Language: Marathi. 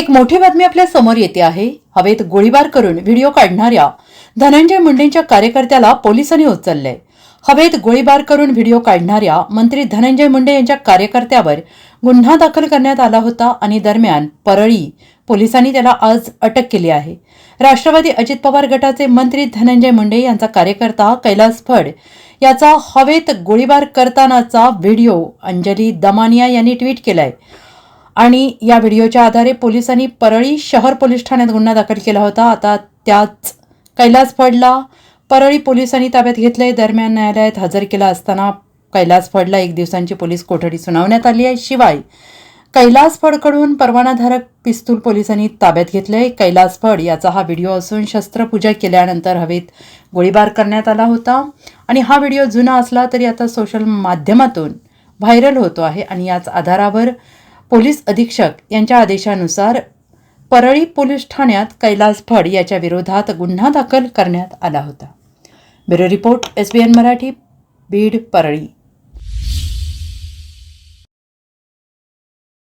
एक मोठी बातमी आपल्यासमोर येते आहे. हवेत गोळीबार करून व्हिडिओ काढणाऱ्या धनंजय मुंडेंच्या कार्यकर्त्याला पोलिसांनी उचललंय. हवेत गोळीबार करून व्हिडिओ काढणाऱ्या मंत्री धनंजय मुंडे यांच्या कार्यकर्त्यावर गुन्हा दाखल करण्यात आला होता आणि दरम्यान परळी पोलिसांनी त्याला आज अटक केली आहे. राष्ट्रवादी अजित पवार गटाचे मंत्री धनंजय मुंडे यांचा कार्यकर्ता कैलास फड याचा हवेत गोळीबार करतानाचा व्हिडिओ अंजली दमानिया यांनी ट्विट केलाय. आणि या व्हिडिओच्या आधारे पोलिसांनी परळी शहर पोलीस ठाण्यात गुन्हा दाखल केला होता. आता त्याच कैलास फडला परळी पोलिसांनी ताब्यात घेतले दरम्यान न्यायालयात हजर केला असताना कैलास फडला एक दिवसांची पोलीस कोठडी सुनावण्यात आली आहे. शिवाय कैलास फडकडून परवानाधारक पिस्तूल पोलिसांनी ताब्यात घेतलंय. कैलास फड याचा हा व्हिडिओ असून शस्त्रपूजा केल्यानंतर हवेत गोळीबार करण्यात आला होता. आणि हा व्हिडिओ जुना असला तरी आता सोशल माध्यमातून व्हायरल होतो आहे. आणि याच आधारावर पोलीस अधीक्षक यांच्या आदेशानुसार परळी पोलीस ठाण्यात कैलास फड याच्या विरोधात गुन्हा दाखल करण्यात आला होता. Bureau report S B N Marathi Beed Parli.